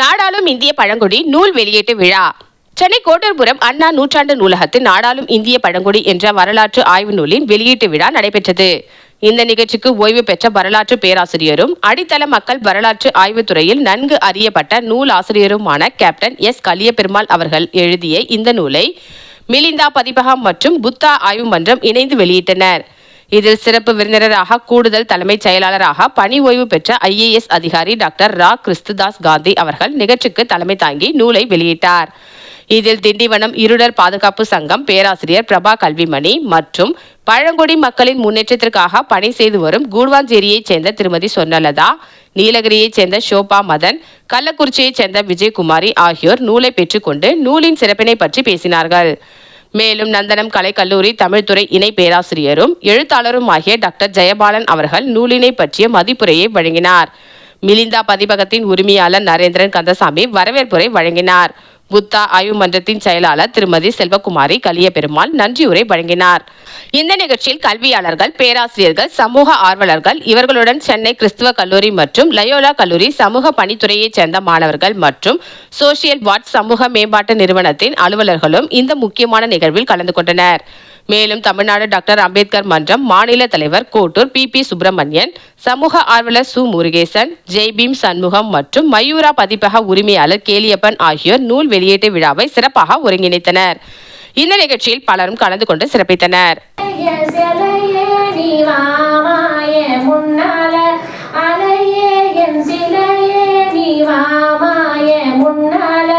நாடாளும் இந்திய பழங்குடி நூல் வெளியீட்டு விழா. சென்னை கோட்டர்புரம் அண்ணா நூற்றாண்டு நூலகத்தில் நாடாளும் இந்திய பழங்குடி என்ற வரலாற்று ஆய்வு நூலின் வெளியீட்டு விழா நடைபெற்றது. இந்த நிகழ்ச்சிக்கு ஓய்வு பெற்ற வரலாற்று பேராசிரியரும் அடித்தள மக்கள் வரலாற்று ஆய்வுத்துறையில் நன்கு அறியப்பட்ட நூல் ஆசிரியருமான கேப்டன் எஸ். கலியபெருமாள் அவர்கள் எழுதிய இந்த நூலை மிலிந்தா பதிப்பகம் மற்றும் புத்தா ஆய்வு மன்றம் இணைந்து வெளியிட்டனர். இதில் சிறப்பு விருந்தினராக கூடுதல் தலைமைச் செயலாளராக பணி ஓய்வு பெற்ற ஐஏஎஸ் அதிகாரி டாக்டர் ரா. கிறிஸ்துதாஸ் காந்தி அவர்கள் நிகழ்ச்சிக்கு தலைமை தாங்கி நூலை வெளியிட்டார். இதில் திண்டிவனம் இருடர் பாதுகாப்பு சங்கம் பேராசிரியர் பிரபா கல்விமணி மற்றும் பழங்குடி மக்களின் முன்னேற்றத்திற்காக பணி செய்து வரும் கூடுவாஞ்சேரியைச் சேர்ந்த திருமதி சொர்ணலதா நீலகிரியைச் சேர்ந்த ஷோபா மதன் கள்ளக்குறிச்சியைச் சேர்ந்த விஜயகுமாரி ஆகியோர் நூலை பெற்றுக்கொண்டு நூலின் சிறப்பினை பற்றி பேசினார்கள். மேலும் நந்தனம் கலைக்கல்லூரி தமிழ்துறை இணை பேராசிரியரும் எழுத்தாளரும் ஆகிய டாக்டர் ஜெயபாலன் அவர்கள் நூலினை பற்றிய மதிப்புரையை வழங்கினார். மிலிந்தா பதிப்பகத்தின் உரிமையாளர் நரேந்திரன் கந்தசாமி வரவேற்புரை வழங்கினார். புத்தா ஆய்வு மன்றத்தின் செயலாளர் திருமதி செல்வகுமாரி கலியபெருமாள் நன்றியுரை வழங்கினார். இந்த நிகழ்ச்சியில் கல்வியாளர்கள் பேராசிரியர்கள் சமூக ஆர்வலர்கள் இவர்களுடன் சென்னை கிறிஸ்துவ கல்லூரி மற்றும் லயோலா கல்லூரி சமூக பணித்துறையைச் சேர்ந்த மாணவர்கள் மற்றும் சோசியல் வாட் சமூக மேம்பாட்டு நிறுவனத்தின் அலுவலர்களும் இந்த முக்கியமான நிகழ்வில் கலந்து கொண்டனர். மேலும் தமிழ்நாடு டாக்டர் அம்பேத்கர் மன்றம் மாநில தலைவர் கோட்டூர் பி பி சுப்பிரமணியன் சமூக ஆர்வலர் சு முருகேசன் ஜெய்பீம் சண்முகம் மற்றும் மயூரா பதிப்பக உரிமையாளர் கேலியப்பன் ஆகியோர் நூல் வெளியீட்டு விழாவை சிறப்பாக ஒருங்கிணைத்தனர். இந்த நிகழ்ச்சியில் பலரும் கலந்து கொண்டு சிறப்பித்தனர். சிலையே நீ வாமாய முன்னால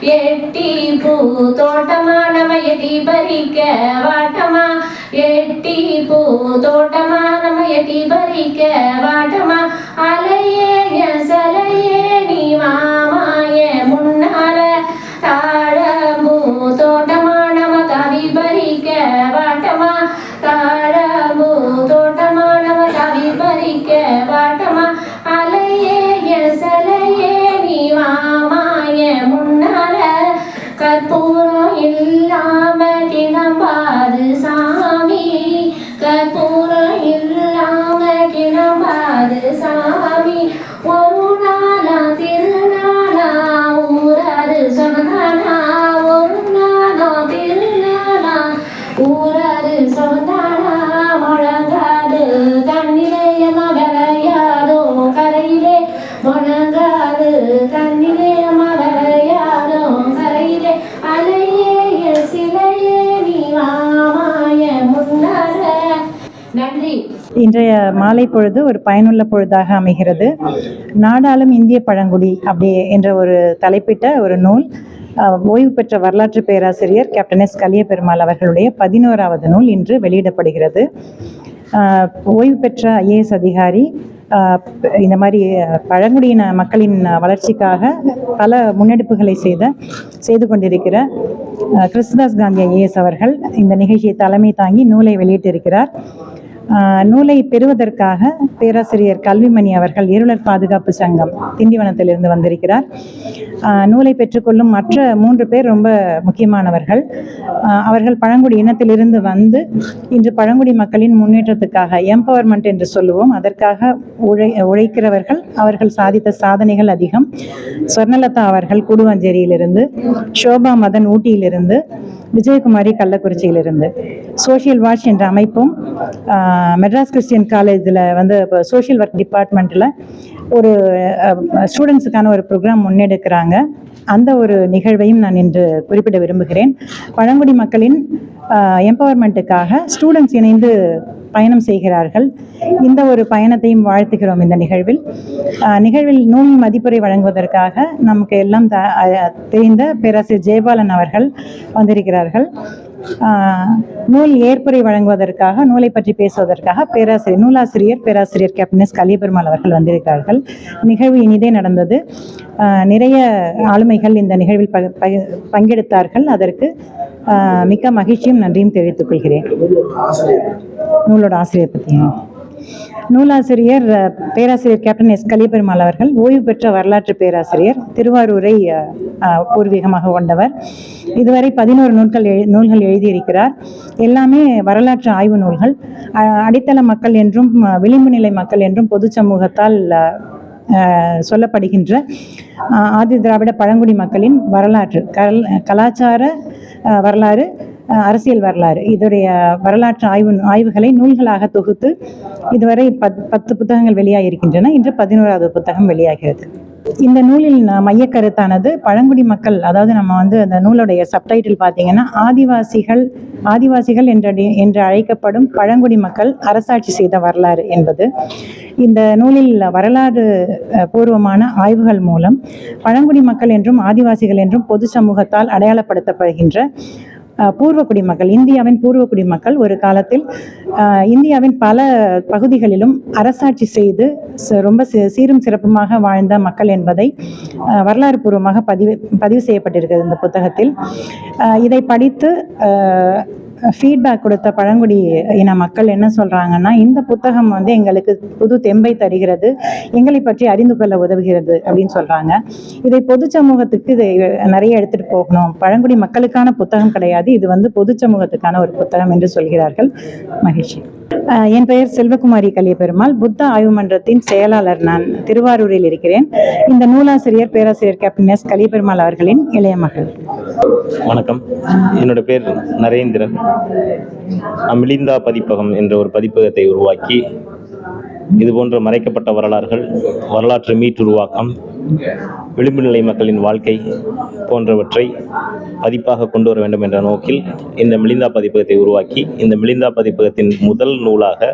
எட்டி பூ தோட்டமா நம்ம பறிக்க வாட்டமா? எட்டி பூ தோட்டமா நம்ம பறிக்க வாட்டமா? அலையே சல இன்றைய மாலை பொழுது ஒரு பயனுள்ள பொழுதாக அமைகிறது. நாடாளும் இந்திய பழங்குடி அப்படி என்ற ஒரு தலைப்பிட்ட ஒரு நூல் ஓய்வு பெற்ற வரலாற்று பேராசிரியர் கேப்டன் எஸ் கலியபெருமாள் அவர்களுடைய பதினோராவது நூல் இன்று வெளியிடப்படுகிறது. ஓய்வு பெற்ற ஐஏஎஸ் அதிகாரி இந்த மாதிரி பழங்குடியின மக்களின் வளர்ச்சிக்காக பல முன்னெடுப்புகளை செய்த செய்து கொண்டிருக்கிற அஹ், கிறிஸ்துதாஸ் காந்தி ஐஏஎஸ் அவர்கள் இந்த நிகழ்ச்சியை தலைமை தாங்கி நூலை வெளியிட்டிருக்கிறார். நூலை பெறுவதற்காக பேராசிரியர் கல்விமணி அவர்கள் இருளர் பாதுகாப்பு சங்கம் திண்டிவனத்திலிருந்து வந்திருக்கிறார். நூலை பெற்றுக்கொள்ளும் மற்ற மூன்று பேர் ரொம்ப முக்கியமானவர்கள். அவர்கள் பழங்குடி இனத்திலிருந்து வந்து இன்று பழங்குடி மக்களின் முன்னேற்றத்துக்காக எம்பவர்மெண்ட் என்று சொல்லுவோம். அதற்காக உழை உழைக்கிறவர்கள் அவர்கள் சாதித்த சாதனைகள் அதிகம். சொர்ணலதா அவர்கள் கூடுவாஞ்சேரியிலிருந்து ஷோபா மதன் ஊட்டியிலிருந்து விஜயகுமாரி கள்ளக்குறிச்சியிலிருந்து. சோஷியல் வாட்ச் என்ற அமைப்பும் ஆஹ், மெட்ராஸ் கிறிஸ்டியன் காலேஜில் வந்து இப்போ சோஷியல் ஒர்க் டிபார்ட்மெண்ட்டில் ஒரு ஸ்டூடெண்ட்ஸுக்கான ஒரு ப்ரோக்ராம் முன்னெடுக்கிறாங்க. அந்த ஒரு நிகழ்வையும் நான் இன்று குறிப்பிட விரும்புகிறேன். பழங்குடி மக்களின் எம்பவர்மெண்ட்டுக்காக ஸ்டூடெண்ட்ஸ் இணைந்து பயணம் செய்கிறார்கள். இந்த ஒரு பயணத்தையும் வாழ்த்துகிறோம் இந்த நிகழ்வில். நிகழ்வில் நூல் மதிப்புரை வழங்குவதற்காக நமக்கு எல்லாம் த- தெரிந்த பேராசிரியர் ஜெயபாலன் அவர்கள் வந்திருக்கிறார்கள். நூல் ஏற்புரை வழங்குவதற்காக நூலை பற்றி பேசுவதற்காக பேராசிரியர் நூலாசிரியர் பேராசிரியர் கேப்டன் எஸ் கலியபெருமாள் அவர்கள் வந்திருக்கிறார்கள். நிகழ்வு இனிதே நடந்தது. நிறைய ஆளுமைகள் இந்த நிகழ்வில் பங்கெடுத்தார்கள். அதற்கு மிக்க மகிழ்ச்சியும் நன்றியும் தெரிவித்துக் கொள்கிறேன். நூலோட ஆசிரியர் பற்றி நூலாசிரியர் பேராசிரியர் கேப்டன் எஸ். கலியபெருமாள் அவர்கள் ஓய்வு பெற்ற வரலாற்று பேராசிரியர் திருவாரூரை பூர்வீகமாக கொண்டவர். இதுவரை பதினோரு நூல்கள் எழு நூல்கள் எழுதியிருக்கிறார். எல்லாமே வரலாற்று ஆய்வு நூல்கள். அடித்தள மக்கள் என்றும் விளிம்பு நிலை மக்கள் என்றும் பொது சமூகத்தால் சொல்லப்படுகின்ற ஆதி திராவிட பழங்குடி மக்களின் வரலாற்று கல் கலாச்சார வரலாறு அரசியல் வரலாறு. இதோடைய வரலாற்று ஆய்வு ஆய்வுகளை நூல்களாக தொகுத்து இதுவரை பத் பத்து புத்தகங்கள் வெளியாகியிருக்கின்றன. இன்று பதினோராவது புத்தகம் வெளியாகிறது. இந்த நூலில் மையக்கருத்தானது பழங்குடி மக்கள் அதாவது நம்ம வந்து அந்த நூலுடைய சப்டைட்டில் பார்த்தீங்கன்னா ஆதிவாசிகள் ஆதிவாசிகள் என்ற என்று அழைக்கப்படும் பழங்குடி மக்கள் அரசாட்சி செய்த வரலாறு என்பது. இந்த நூலில் வரலாறு பூர்வமான ஆய்வுகள் மூலம் பழங்குடி மக்கள் என்றும் ஆதிவாசிகள் என்றும் பொது சமூகத்தால் அடையாளப்படுத்தப்படுகின்ற பூர்வக்குடி மக்கள் இந்தியாவின் பூர்வக்குடி மக்கள் ஒரு காலத்தில் இந்தியாவின் பல பகுதிகளிலும் அரசாட்சி செய்து ச- ரொம்ப சீரும் சிறப்புமாக வாழ்ந்த மக்கள் என்பதை வரலாறு பூர்வமாக பதிவு பதிவு செய்யப்பட்டிருக்கிறது இந்த புத்தகத்தில். இதை படித்து ஃபீட்பேக் கொடுத்த பழங்குடி இன மக்கள் என்ன சொல்கிறாங்கன்னா இந்த புத்தகம் வந்து எங்களுக்கு புது தெம்பை தருகிறது எங்களை பற்றி அறிந்து கொள்ள உதவுகிறது அப்படின்னு சொல்கிறாங்க இதை பொது சமூகத்துக்கு இதை நிறைய எடுத்துகிட்டு போகணும். பழங்குடி மக்களுக்கான புத்தகம் கிடையாது. இது வந்து பொது சமூகத்துக்கான ஒரு புத்தகம் என்று சொல்கிறார்கள். மகிழ்ச்சி. என் பெயர் செல்வகுமாரி கலியபெருமாள். புத்த ஆய்வு மன்றத்தின் செயலாளர் நான் திருவாரூரில் இருக்கிறேன். இந்த நூலாசிரியர் பேராசிரியர் கேப்டன் எஸ் கலியபெருமாள் அவர்களின் இளைய மகள். வணக்கம். என்னோட பேர் நரேந்திரன். அமிலிந்தா பதிப்பகம் என்ற ஒரு பதிப்பகத்தை உருவாக்கி இது போன்ற மறைக்கப்பட்ட வரலாறுகள் வரலாற்று மீட்டுருவாக்கம் விளிம்பு நிலை மக்களின் வாழ்க்கை போன்றவற்றை பதிப்பாக கொண்டு வர வேண்டும் என்ற நோக்கில் இந்த மிலிந்தா பதிப்பகத்தை உருவாக்கி இந்த மிலிந்தா பதிப்பகத்தின் முதல் நூலாக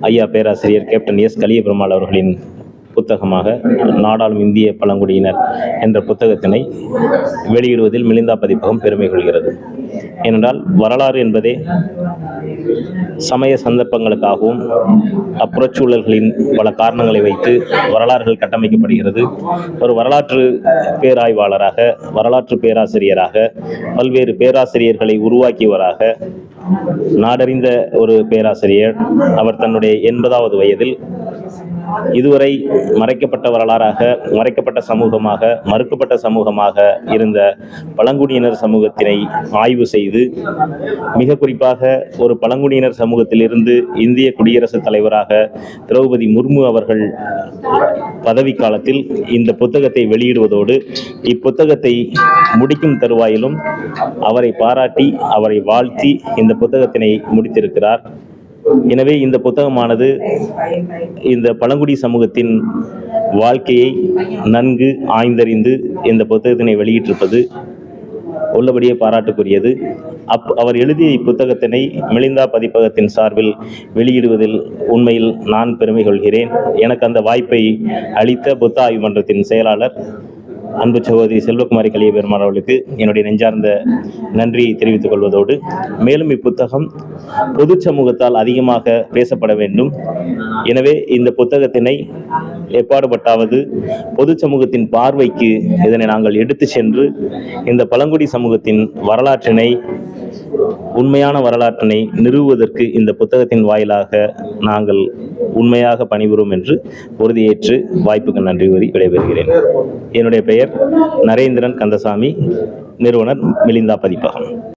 ஐயா பேராசிரியர் கேப்டன் எஸ் கலியபெருமாள் அவர்களின் புத்தகமாக நாடாளும் இந்திய பழங்குடியினர் என்ற புத்தகத்தினை வெளியிடுவதில் மிலிந்தா பதிப்பகம் பெருமை கொள்கிறது. ஏனென்றால் வரலாறு என்பதே சமய சந்தர்ப்பங்களுக்காகவும் அப்புறச்சூழல்களின் பல காரணங்களை வைத்து வரலாறுகள் கட்டமைக்கப்படுகிறது. ஒரு வரலாற்று பேராய்வாளராக வரலாற்று பேராசிரியராக பல்வேறு பேராசிரியர்களை உருவாக்கியவராக நாடறிந்த ஒரு பேராசிரியர். அவர் தன்னுடைய எண்பதாவது வயதில் இதுவரை மறைக்கப்பட்ட வரலாறாக மறைக்கப்பட்ட சமூகமாக மறுக்கப்பட்ட சமூகமாக இருந்த பழங்குடியினர் சமூகத்தினை ஆய்வு செய்து மிக குறிப்பாக ஒரு பழங்குடியினர் சமூகத்திலிருந்து இந்திய குடியரசுத் தலைவராக திரௌபதி முர்மு அவர்கள் பதவி காலத்தில் இந்த புத்தகத்தை வெளியிடுவதோடு இப்புத்தகத்தை முடிக்கும் தருவாயிலும் அவரை பாராட்டி அவரை வாழ்த்தி இந்த புத்தகத்தினை முடித்திருக்கிறார். எனவே இந்த புத்தகமானது இந்த பழங்குடி சமூகத்தின் வாழ்க்கையை நன்கு ஆய்ந்தறிந்து இந்த புத்தகத்தினை வெளியிட்டிருப்பது உள்ளபடியே பாராட்டுக்குரியது. அப் அவர் எழுதிய இப்புத்தகத்தினை மிலிந்தா பதிப்பகத்தின் சார்பில் வெளியிடுவதில் உண்மையில் நான் பெருமை கொள்கிறேன். எனக்கு அந்த வாய்ப்பை அளித்த புத்த ஆய்வு மன்றத்தின் செயலாளர் அன்பு சகோதரி செல்வகுமாரி கலியபெருமாள் அவர்களுக்கு என்னுடைய நெஞ்சார்ந்த நன்றியை தெரிவித்துக் கொள்வதோடு மேலும் இப்புத்தகம் பொது சமூகத்தால் அதிகமாக பேசப்பட வேண்டும். எனவே இந்த புத்தகத்தினை எப்பாடுபட்டாவது பொது சமூகத்தின் பார்வைக்கு இதனை நாங்கள் எடுத்து சென்று இந்த பழங்குடி சமூகத்தின் வரலாற்றினை உண்மையான வரலாற்றினை நிறுவுவதற்கு இந்த புத்தகத்தின் வாயிலாக நாங்கள் உண்மையாக பணிபுரிவோம் என்று உறுதியேற்று வாய்ப்புக்கு நன்றி கூறி விடைபெறுகிறேன். என்னுடைய பெயர் நரேந்திரன் கந்தசாமி நிறுவனர் மிலிந்தா பதிப்பகம்.